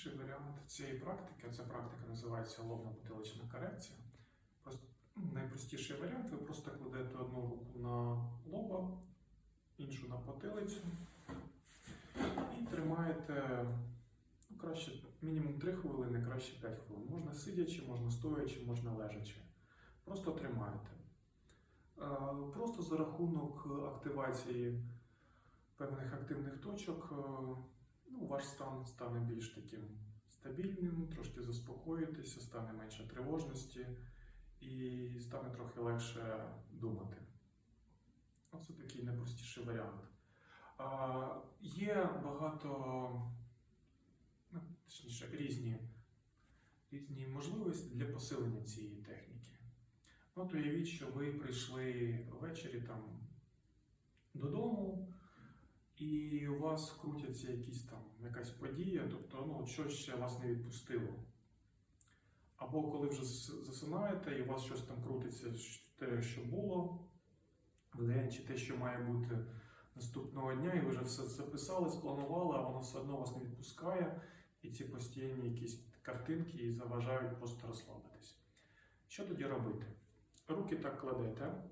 Найпростіший варіант цієї практики, ця практика називається лобно-потилична корекція. Ну, найпростіший варіант, ви просто кладете одну руку на лоба, іншу на потилицю і тримаєте ну, краще мінімум 3 хвилини, краще 5 хвилин. Можна сидячи, можна стоячи, можна лежачи. Просто тримаєте. Просто за рахунок активації певних активних точок е, ну, ваш стан стане більш таким стабільним, трошки заспокоїтеся, стане менше тривожності і стане трохи легше думати. Оце такий найпростіший варіант. А, є багато, ну, точніше, різні, різні можливості для посилення цієї техніки. От уявіть, що ви прийшли ввечері там додому, і у вас крутяться якісь там якась подія, тобто ну, щось ще вас не відпустило. Або коли вже засинаєте, і у вас щось там крутиться, те, що було день, чи те, що має бути наступного дня, і ви вже все записали, спланували, а воно все одно вас не відпускає, і ці постійні якісь картинки заважають просто розслабитись. Що тоді робити? Руки так кладете,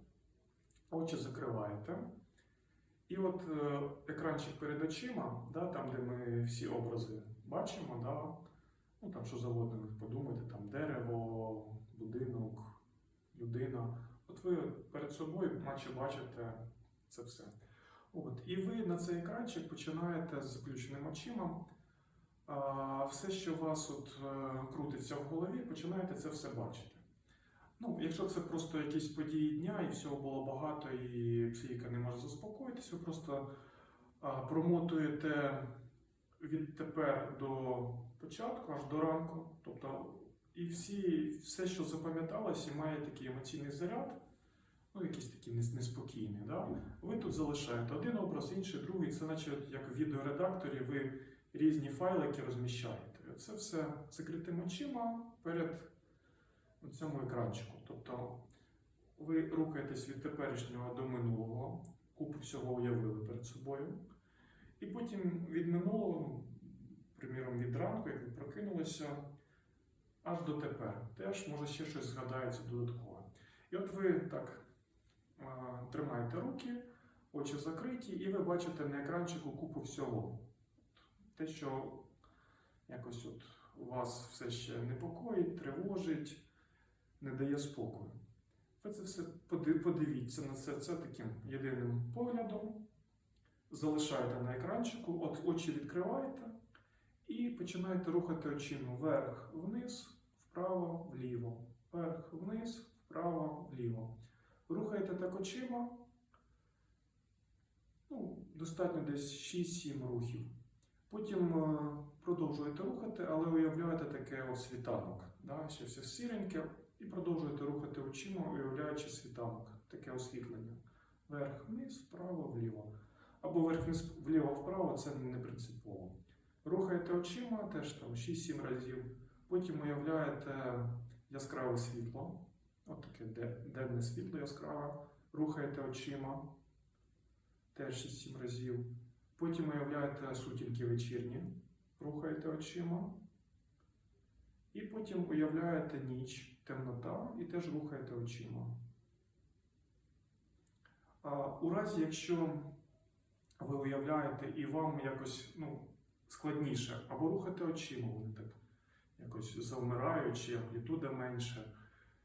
очі закриваєте. І от е, екранчик перед очима, да, там, де ми всі образи бачимо, да, ну там що завгодно ви подумайте, там дерево, будинок, людина. От ви перед собою наче бачите це все. От, і ви на цей екранчик починаєте з заключеним очима. Все, що у вас от, е, крутиться в голові, починаєте це все бачити. Ну, якщо це просто якісь події дня і всього було багато, і психіка не може заспокоїтися, ви просто промотуєте відтепер до початку, аж до ранку. Тобто, і всі, все, що запам'яталось, і має такий емоційний заряд, ну, якийсь такий неспокійний. Да? Ви тут залишаєте один образ, інший, другий. Це наче як в відеоредакторі ви різні файлики розміщаєте. Це все закритими очима перед цьому екранчику. Тобто ви рухаєтесь від теперішнього до минулого, купу всього уявили перед собою. І потім від минулого, ну, приміром, від ранку, як ви прокинулися, аж до тепер. Теж може ще щось згадається додатково. І от ви так тримаєте руки, очі закриті, і ви бачите на екранчику купу всього. Те, що якось от вас все ще непокоїть, тривожить, не дає спокою. Ви це все подивіться на це, це таким єдиним поглядом. Залишаєте на екранчику, от очі відкриваєте і починаєте рухати очима вверх, вниз, вправо, вліво, вверх, вниз, вправо, вліво. Рухаєте так очима. Ну, достатньо десь 6-7 рухів. Потім е, продовжуєте рухати, але уявляєте таке світанок. Да? Ще все сіреньке, і продовжуєте рухати очима, уявляючи світанок, таке освітлення. Вверх, вниз, вправо, вліво. Або вверх, вниз, вліво, вправо це не принципово. Рухаєте очима теж там 6-7 разів. Потім уявляєте яскраве світло. От таке денне світло яскраве. Рухаєте очима теж 6-7 разів. Потім уявляєте сутінки вечірні, рухаєте очима. І потім уявляєте ніч, темнота і теж рухаєте очима. А, у разі, якщо ви уявляєте і вам якось ну, складніше, або рухати очима, вони так якось завмирають, чи амплітуда менше,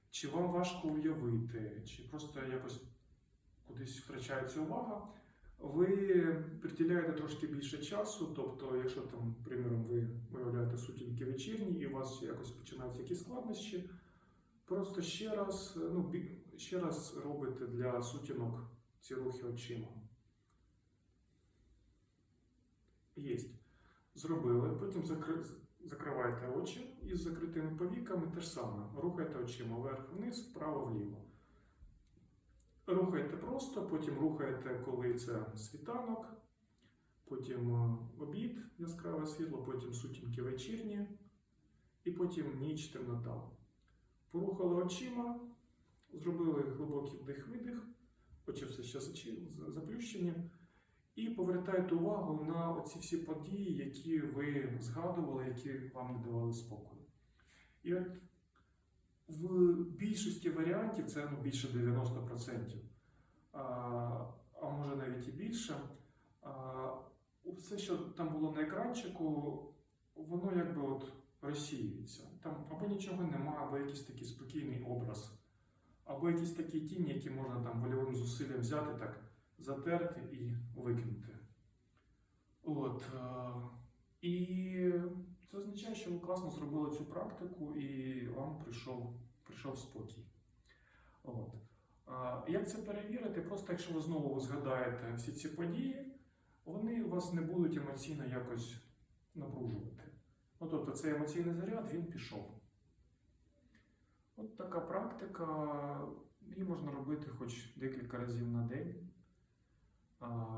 чи вам важко уявити, чи просто якось кудись втрачається увага, ви приділяєте трошки більше часу, тобто, якщо там, приміром, ви виявляєте сутінки вечірні і у вас якось починаються якісь складнощі, просто ще раз, ну, ще раз робите для сутінок ці рухи очима. Єсть. Зробили, потім закри... закриваєте очі і закритими повіками те ж саме. Рухайте очима вверх-вниз, вправо-вліво. Рухайте просто, потім рухаєте, коли це світанок, потім е, обід, яскраве світло, потім сутінки вечірні, і потім ніч темнота. Порухали очима, зробили глибокий вдих-видих, очі все ще заплющені, і повертаєте увагу на оці всі події, які ви згадували, які вам не давали спокою. І от в більшості варіантів, це ну, більше 90%, а, а може навіть і більше, а, все, що там було на екранчику, воно якби от розсіюється. Там або нічого нема, або якийсь такий спокійний образ, або якісь такі тіні, які можна там вольовим зусиллям взяти, так, затерти і викинути. От, е, і це означає, що ви класно зробили цю практику і вам прийшов, прийшов спокій. От. Як це перевірити? Просто якщо ви знову згадаєте всі ці події, вони вас не будуть емоційно якось напружувати. Ну, тобто цей емоційний заряд він пішов. От така практика, її можна робити хоч декілька разів на день.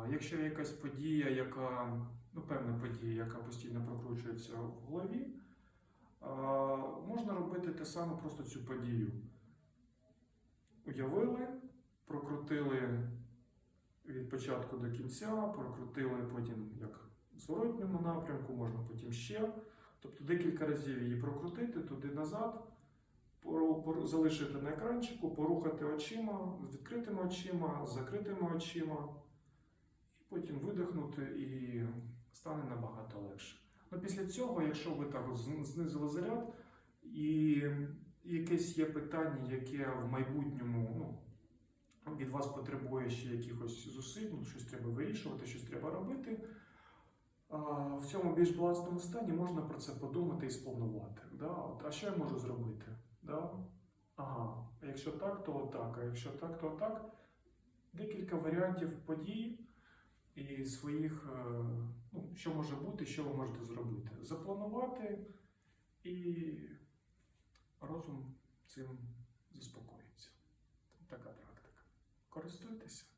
Якщо є якась подія, яка, ну, певна подія, яка постійно прокручується в голові, можна робити те саме просто цю подію. Уявили, прокрутили від початку до кінця, прокрутили потім як в зворотньому напрямку, можна потім ще. Тобто декілька разів її прокрутити туди-назад, залишити на екранчику, порухати очима, з відкритими очима, з закритими очима, і потім видихнути і стане набагато легше. Ну, після цього, якщо ви так знизили заряд, і якесь є питання, яке в майбутньому ну, від вас потребує ще якихось зусиль, ну, щось треба вирішувати, щось треба робити. В цьому більш балансному стані можна про це подумати і спланувати. Да? От, а що я можу зробити? Да? Ага, якщо так, то так, а якщо так, то так. Декілька варіантів подій і своїх, е, ну, що може бути, що ви можете зробити. Запланувати і розум цим заспокоїться. Така практика. Користуйтеся.